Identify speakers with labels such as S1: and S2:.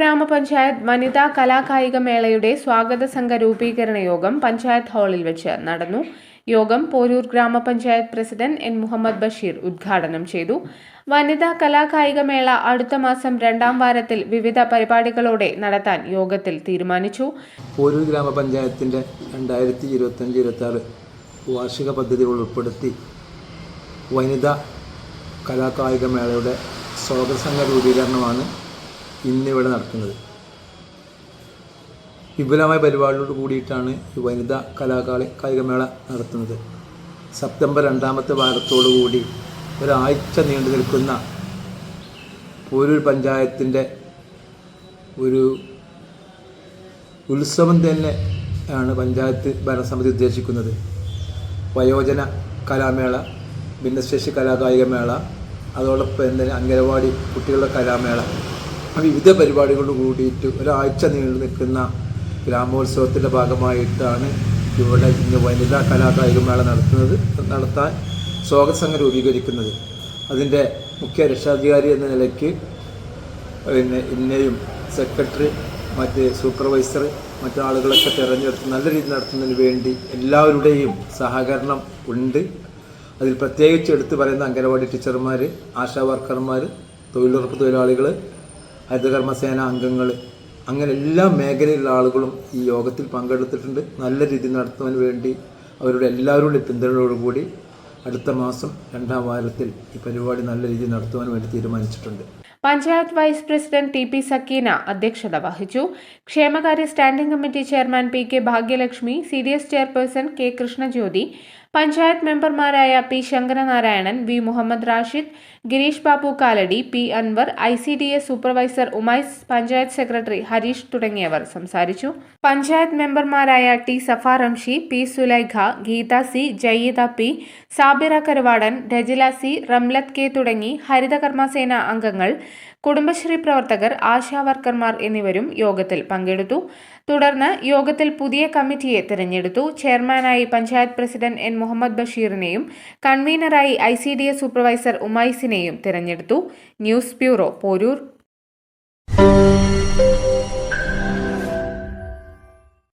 S1: ഗ്രാമപഞ്ചായത്ത് വനിതാ കലാകായിക മേളയുടെ സ്വാഗത സംഘ രൂപീകരണ യോഗം പഞ്ചായത്ത് ഹാളിൽ വെച്ച് നടന്നു. യോഗം പോരൂർ ഗ്രാമപഞ്ചായത്ത് പ്രസിഡന്റ് എൻ മുഹമ്മദ് ബഷീർ ഉദ്ഘാടനം ചെയ്തു. വനിതാ കലാകായിക മേള അടുത്ത മാസം രണ്ടാം വാരത്തിൽ വിവിധ പരിപാടികളോടെ നടത്താൻ യോഗത്തിൽ തീരുമാനിച്ചു.
S2: പോരൂർ ഗ്രാമപഞ്ചായത്തിന്റെ രണ്ടായിരത്തി ഇരുപത്തഞ്ച് ഇരുപത്തി ആറ് വാർഷിക പദ്ധതികൾ ഉൾപ്പെടുത്തി വനിതാ കലാകായിക മേളയുടെ സ്വാഗത സംഘ രൂപീകരണമാണ് ഇന്നിവിടെ നടക്കുന്നത്. വിപുലമായ പരിപാടിയോട് കൂടിയിട്ടാണ് ഈ വനിതാ കലാകാളി കായികമേള നടത്തുന്നത്. സെപ്റ്റംബർ രണ്ടാമത്തെ വാരത്തോടു കൂടി ഒരാഴ്ച നീണ്ടു നിൽക്കുന്ന പോരൂർ പഞ്ചായത്തിന്റെ ഒരു ഉത്സവം തന്നെ ആണ് പഞ്ചായത്ത് ഭരണസമിതി ഉദ്ദേശിക്കുന്നത്. വയോജന കലാമേള ഭിന്നശേഷി കലാകായിക മേള അതോടൊപ്പം തന്നെ അംഗനവാടി കുട്ടികളുടെ കലാമേള വിവിധ പരിപാടികളോട് കൂടിയിട്ട് ഒരാഴ്ച നീണ്ടു നിൽക്കുന്ന ഗ്രാമോത്സവത്തിന്റെ ഭാഗമായിട്ടാണ് ഇവിടെ ഇന്ന് വനിതാ കലാകായിക മേള നടത്തുന്നത് നടത്താൻ സ്വാഗത സംഘം രൂപീകരിക്കുന്നത്. അതിന്റെ മുഖ്യ രക്ഷാധികാരി എന്ന നിലയ്ക്ക് പിന്നെ ഇന്നെയും സെക്രട്ടറി മറ്റ് സൂപ്പർവൈസർ മറ്റാളുകളൊക്കെ തിരഞ്ഞെടുത്ത് നല്ല രീതിയിൽ നടത്തുന്നതിന് വേണ്ടി എല്ലാവരുടെയും സഹകരണം ഉണ്ട്. അതിൽ പ്രത്യേകിച്ച് എടുത്തു പറയുന്ന അംഗനവാടി ടീച്ചർമാർ ആശാ വർക്കർമാർ തൊഴിലുറപ്പ് തൊഴിലാളികൾ ഹരിതകർമ്മസേന അംഗങ്ങൾ അങ്ങനെ എല്ലാ മേഖലയിലുള്ള ആളുകളും ഈ യോഗത്തിൽ പങ്കെടുത്തിട്ടുണ്ട്. നല്ല രീതിയിൽ നടത്തുവാൻ വേണ്ടി അവരുടെ എല്ലാവരുടെയും പിന്തുണയോടുകൂടി അടുത്ത മാസം രണ്ടാം വാരത്തിൽ ഈ പരിപാടി നല്ല രീതിയിൽ നടത്തുവാൻ വേണ്ടി തീരുമാനിച്ചിട്ടുണ്ട്.
S1: Panchayat vice president T P Sakeena അധ്യക്ഷത വഹിച്ചു. ക്ഷേമകാര്യ standing committee chairman P K Bhagyalakshmi C D S chairperson K Krishnajyothi panchayat മെമ്പർമാരായ P Sankaranarayanan V Muhammad Rashid Girish Babu Kalady P Anwar I C D S supervisor Umais panchayat secretary Harish തുടങ്ങിയവർ സംസാരിച്ചു. പഞ്ചായത്ത് മെമ്പർമാരായ T Safa Ramshi P Sulaikha Geetha C Jayeetha P Sabira Karuvadan Rajila C Ramlath K തുടങ്ങി ഹരിതകർമ്മസേന അംഗങ്ങൾ കുടുംബശ്രീ പ്രവർത്തകർ ആശാ വർക്കർമാർ എന്നിവരും യോഗത്തിൽ പങ്കെടുത്തു. തുടർന്ന് യോഗത്തിൽ പുതിയ കമ്മിറ്റിയെ തിരഞ്ഞെടുത്തു. ചെയർമാനായി പഞ്ചായത്ത് പ്രസിഡന്റ് എൻ. മുഹമ്മദ് ബഷീറിനെയും കൺവീനറായി ഐ. സൂപ്പർവൈസർ ഉമൈസിനെയും തിരഞ്ഞെടുത്തു. News bureau Porur.